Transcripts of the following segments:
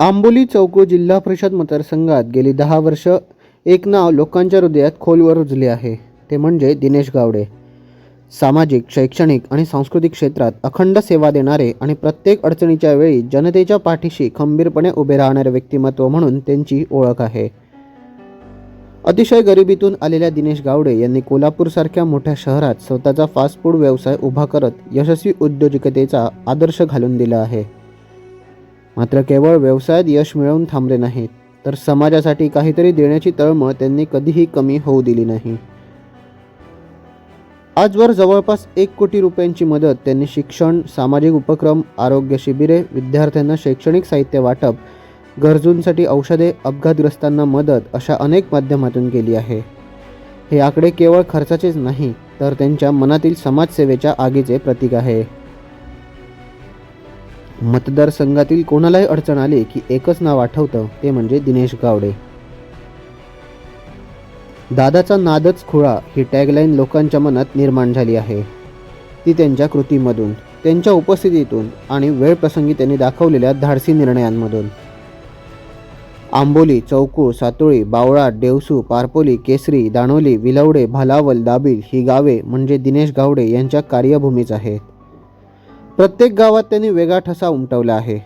आंबोली चौको जिल्हा परिषद मतदारसंघात गेली दहा वर्ष एक नाव लोकांच्या हृदयात खोलवर रुजले आहे. ते म्हणजे दिनेश गावडे. सामाजिक शैक्षणिक आणि सांस्कृतिक क्षेत्रात अखंड सेवा देणारे आणि प्रत्येक अडचणीच्या वेळी जनतेच्या पाठीशी खंबीरपणे उभे राहणारे व्यक्तिमत्व म्हणून त्यांची ओळख आहे. अतिशय गरिबीतून आलेल्या दिनेश गावडे यांनी कोल्हापूरसारख्या मोठ्या शहरात स्वतःचा फास्ट फूड व्यवसाय उभा करत यशस्वी उद्योजकतेचा आदर्श घालून दिला आहे. मात्र केवळ व्यवसायात यश मिळवून थांबले नाहीत तर समाजासाठी काहीतरी देण्याची तळमळ त्यांनी कधीही कमी होऊ दिली नाही. आजवर जवळपास एक कोटी रुपयांची मदत त्यांनी शिक्षण सामाजिक उपक्रम आरोग्य शिबिरे विद्यार्थ्यांना शैक्षणिक साहित्य वाटप गरजूंसाठी औषधे अपघातग्रस्तांना मदत अशा अनेक माध्यमातून केली आहे. हे आकडे केवळ खर्चाचेच नाही तर त्यांच्या मनातील समाजसेवेच्या आगीचे प्रतीक आहे. मतदारसंघातील कोणालाही अडचण आली की एकच नाव आठवतं ते म्हणजे दिनेश गावडे. दादाचा नादच खुळा ही टॅगलाईन लोकांच्या मनात निर्माण झाली आहे. ती त्यांच्या कृतीमधून त्यांच्या उपस्थितीतून आणि वेळप्रसंगी त्यांनी दाखवलेल्या धाडसी निर्णयांमधून. आंबोली चौकूळ सातोळी बावळा देवसू पारपोली केसरी दाणोली विलवडे भालावल दाबील ही गावे म्हणजे दिनेश गावडे यांच्या कार्यभूमीच आहेत. प्रत्येक गावात त्यांनी वेगळा ठसा उमटवला आहे.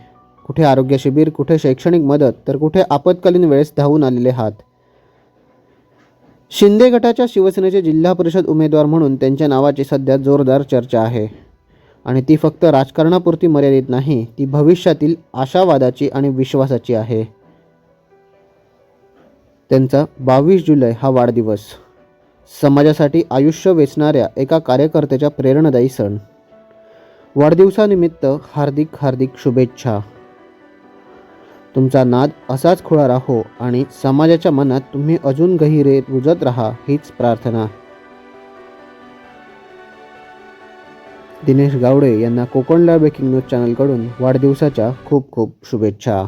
कुठे आरोग्य शिबिर कुठे शैक्षणिक मदत तर कुठे आपत्कालीन वेळेस धावून आलेले हात. शिंदे गटाच्या शिवसेनेचे जिल्हा परिषद उमेदवार म्हणून त्यांच्या नावाची सध्या जोरदार चर्चा आहे. आणि ती फक्त राजकारणापुरती मर्यादित नाही ती भविष्यातील आशावादाची आणि विश्वासाची आहे. त्यांचा बावीस जुलै हा वाढदिवस. समाजासाठी आयुष्य वेचणाऱ्या एका कार्यकर्त्याच्या प्रेरणादायी सण. वाढदिवसानिमित्त हार्दिक हार्दिक शुभेच्छा. तुमचा नाद असाच खुळा राहो आणि समाजाच्या मनात तुम्ही अजून गहिरे रुजत राहा हीच प्रार्थना. दिनेश गावडे यांना कोकणला ब्रेकिंग न्यूज चॅनलकडून वाढदिवसाच्या खूप खूप शुभेच्छा.